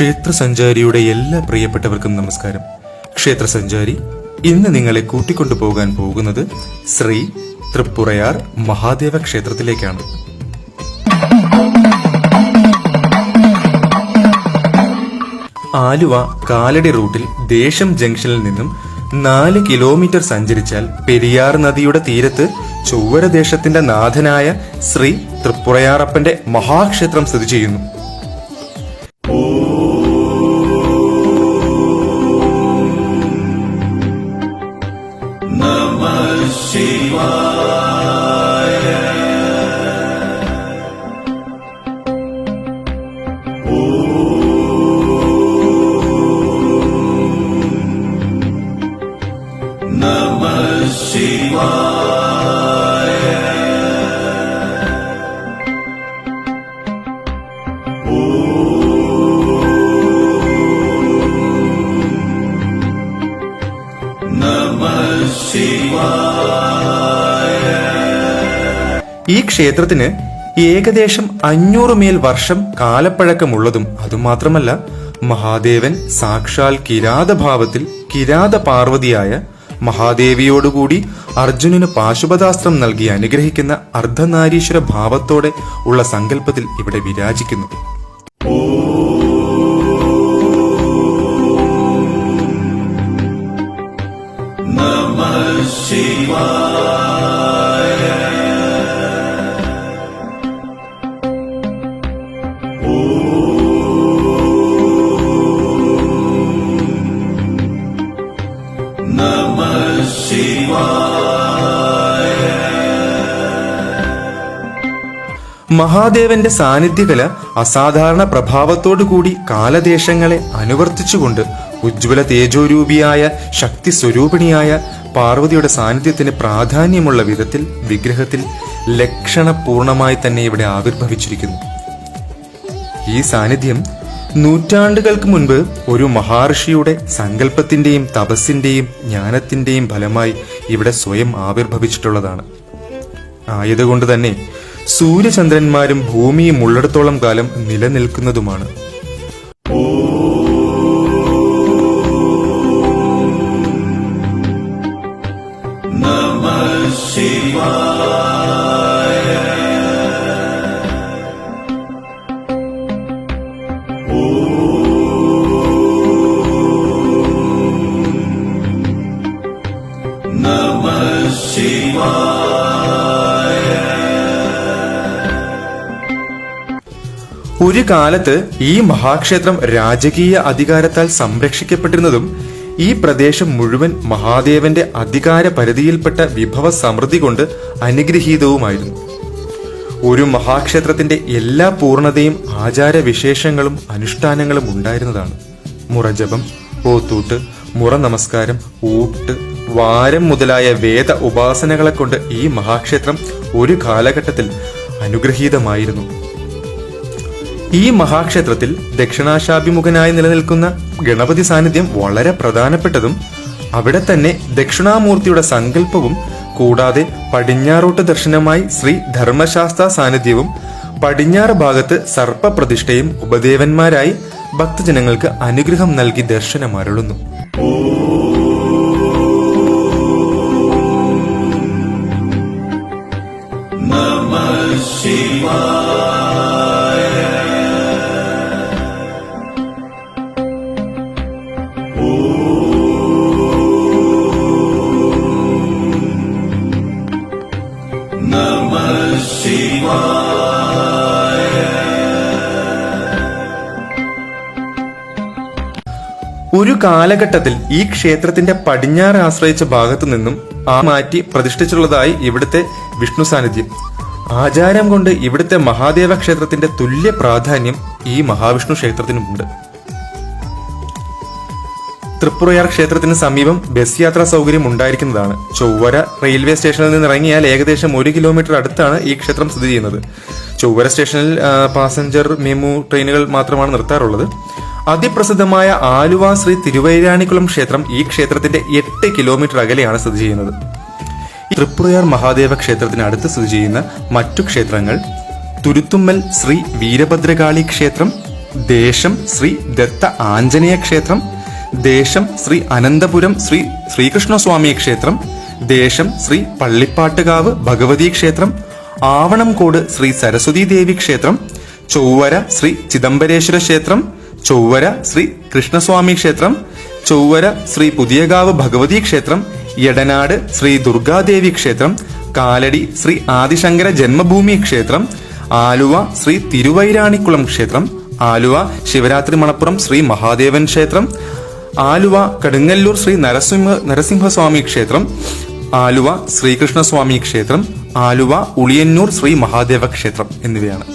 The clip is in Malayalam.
ക്ഷേത്രസഞ്ചാരിയുടെ എല്ലാ പ്രിയപ്പെട്ടവർക്കും നമസ്കാരം. ക്ഷേത്ര സഞ്ചാരി ഇന്ന് നിങ്ങളെ കൂട്ടിക്കൊണ്ടു പോകാൻ പോകുന്നത് ശ്രീ തൃപ്പുറയാർ മഹാദേവ ക്ഷേത്രത്തിലേക്കാണ്. ആലുവ കാലടി റൂട്ടിൽ ദേശം ജംഗ്ഷനിൽ നിന്നും നാല് കിലോമീറ്റർ സഞ്ചരിച്ചാൽ പെരിയാർ നദിയുടെ തീരത്ത് ചൊവ്വര ദേശത്തിന്റെ നാഥനായ ശ്രീ തൃപ്പുറയാറപ്പന്റെ മഹാക്ഷേത്രം സ്ഥിതി ചെയ്യുന്നു. ഈ ക്ഷേത്രത്തിന് ഏകദേശം അഞ്ഞൂറ് മേൽ വർഷം കാലപ്പഴക്കമുള്ളതും അതുമാത്രമല്ല മഹാദേവൻ സാക്ഷാൽ കിരാതഭാവത്തിൽ കിരാത പാർവതിയായ മഹാദേവിയോടുകൂടി അർജുനന് പാശുപതാസ്ത്രം നൽകി അനുഗ്രഹിക്കുന്ന അർദ്ധനാരീശ്വര ഭാവത്തോടെ ഉള്ള സങ്കല്പത്തിൽ ഇവിടെ വിരാജിക്കുന്നു. മഹാദേവന്റെ സാന്നിധ്യകല അസാധാരണ പ്രഭാവത്തോടുകൂടി കാലദേശങ്ങളെ അനുവർത്തിച്ചുകൊണ്ട് ഉജ്ജ്വല തേജോരൂപിയായ ശക്തി സ്വരൂപിണിയായ പാർവതിയുടെ സാന്നിധ്യത്തിന് പ്രാധാന്യമുള്ള വിധത്തിൽ വിഗ്രഹത്തിൽ ലക്ഷണപൂർണമായി തന്നെ ഇവിടെ ആവിർഭവിച്ചിരിക്കുന്നു. ഈ സാന്നിധ്യം നൂറ്റാണ്ടുകൾക്ക് മുൻപ് ഒരു മഹാർഷിയുടെ സങ്കല്പത്തിന്റെയും തപസ്സിന്റെയും ജ്ഞാനത്തിന്റെയും ഫലമായി ഇവിടെ സ്വയം ആവിർഭവിച്ചിട്ടുള്ളതാണ്. ആയതുകൊണ്ട് തന്നെ സൂര്യചന്ദ്രന്മാരും ഭൂമിയും ഉള്ളിടത്തോളം കാലം നിലനിൽക്കുന്നതുമാണ്. ഒരു കാലത്ത് ഈ മഹാക്ഷേത്രം രാജകീയ അധികാരത്താൽ സംരക്ഷിക്കപ്പെട്ടിരുന്നതും ഈ പ്രദേശം മുഴുവൻ മഹാദേവന്റെ അധികാര പരിധിയിൽപ്പെട്ട വിഭവ സമൃദ്ധി കൊണ്ട് അനുഗ്രഹീതവുമായിരുന്നു. ഒരു മഹാക്ഷേത്രത്തിന്റെ എല്ലാ പൂർണതയും ആചാരവിശേഷങ്ങളും അനുഷ്ഠാനങ്ങളും ഉണ്ടായിരുന്നതാണ്. മുറജപം പോത്തൂട്ട് മുറ നമസ്കാരം ഊട്ട് വാരം മുതലായ വേദ ഉപാസനകളെ കൊണ്ട് ഈ മഹാക്ഷേത്രം ഒരു കാലഘട്ടത്തിൽ അനുഗ്രഹീതമായിരുന്നു. ഈ മഹാക്ഷേത്രത്തിൽ ദക്ഷിണാശാഭിമുഖനായി നിലനിൽക്കുന്ന ഗണപതി സാന്നിധ്യം വളരെ പ്രധാനപ്പെട്ടതും അവിടെ തന്നെ ദക്ഷിണാമൂർത്തിയുടെ സങ്കല്പവും കൂടാതെ പടിഞ്ഞാറോട്ട് ദർശനമായി ശ്രീ ധർമ്മശാസ്ത്ര സാന്നിധ്യവും പടിഞ്ഞാറ് ഭാഗത്ത് സർപ്പപ്രതിഷ്ഠയും ഉപദേവന്മാരായി ഭക്തജനങ്ങൾക്ക് അനുഗ്രഹം നൽകി ഒരു കാലഘട്ടത്തിൽ ഈ ക്ഷേത്രത്തിന്റെ പടിഞ്ഞാറ് ആശ്രയിച്ച ഭാഗത്തു നിന്നും ആ മാറ്റി പ്രതിഷ്ഠിച്ചുള്ളതായി ഇവിടുത്തെ വിഷ്ണു സാന്നിധ്യം. ആചാരം കൊണ്ട് ഇവിടുത്തെ മഹാദേവ ക്ഷേത്രത്തിന്റെ തുല്യ പ്രാധാന്യം ഈ മഹാവിഷ്ണു ക്ഷേത്രത്തിനുമുണ്ട്. തൃപ്പുറയാർ ക്ഷേത്രത്തിന് സമീപം ബസ് യാത്രാ സൗകര്യം ഉണ്ടായിരിക്കുന്നതാണ്. ചൊവ്വര റെയിൽവേ സ്റ്റേഷനിൽ നിന്ന് ഇറങ്ങിയാൽ ഏകദേശം ഒരു കിലോമീറ്റർ അടുത്താണ് ഈ ക്ഷേത്രം സ്ഥിതി ചെയ്യുന്നത്. ചൊവ്വര സ്റ്റേഷനിൽ പാസഞ്ചർ മെമു ട്രെയിനുകൾ മാത്രമാണ് നിർത്താറുള്ളത്. അതിപ്രസിദ്ധമായ ആലുവ ശ്രീ തിരുവൈരാണിക്കുളം ക്ഷേത്രം ഈ ക്ഷേത്രത്തിന്റെ എട്ട് കിലോമീറ്റർ അകലെയാണ് സ്ഥിതി ചെയ്യുന്നത്. തൃപ്പുറയാർ മഹാദേവ ക്ഷേത്രത്തിനടുത്ത് സ്ഥിതി ചെയ്യുന്ന മറ്റു ക്ഷേത്രങ്ങൾ തുരുത്തുമ്മൽ ശ്രീ വീരഭദ്രകാളി ക്ഷേത്രം ദേശം ശ്രീ ദത്ത ആഞ്ജനേയ ക്ഷേത്രം ദേശം ശ്രീ അനന്തപുരം ശ്രീ ശ്രീകൃഷ്ണസ്വാമി ക്ഷേത്രം ദേശം ശ്രീ പള്ളിപ്പാട്ടുകാവ് ഭഗവതി ക്ഷേത്രം ആവണംകോട് ശ്രീ സരസ്വതി ദേവി ക്ഷേത്രം ചൊവ്വര ശ്രീ ചിദംബരേശ്വര ക്ഷേത്രം ചൊവ്വര ശ്രീ കൃഷ്ണസ്വാമി ക്ഷേത്രം ചൊവ്വര ശ്രീ പുതിയകാവ് ഭഗവതി ക്ഷേത്രം എടനാട് ശ്രീ ദുർഗാദേവി ക്ഷേത്രം കാലടി ശ്രീ ആദിശങ്കര ജന്മഭൂമി ക്ഷേത്രം ആലുവ ശ്രീ തിരുവൈരാണിക്കുളം ക്ഷേത്രം ആലുവ ശിവരാത്രി മണപ്പുറം ശ്രീ മഹാദേവൻ ക്ഷേത്രം ആലുവ കടുങ്ങല്ലൂർ ശ്രീ നരസിംഹ നരസിംഹസ്വാമി ക്ഷേത്രം ആലുവ ശ്രീകൃഷ്ണസ്വാമി ക്ഷേത്രം ആലുവ ഉളിയന്നൂർ ശ്രീ മഹാദേവ ക്ഷേത്രം എന്നിവയാണ്.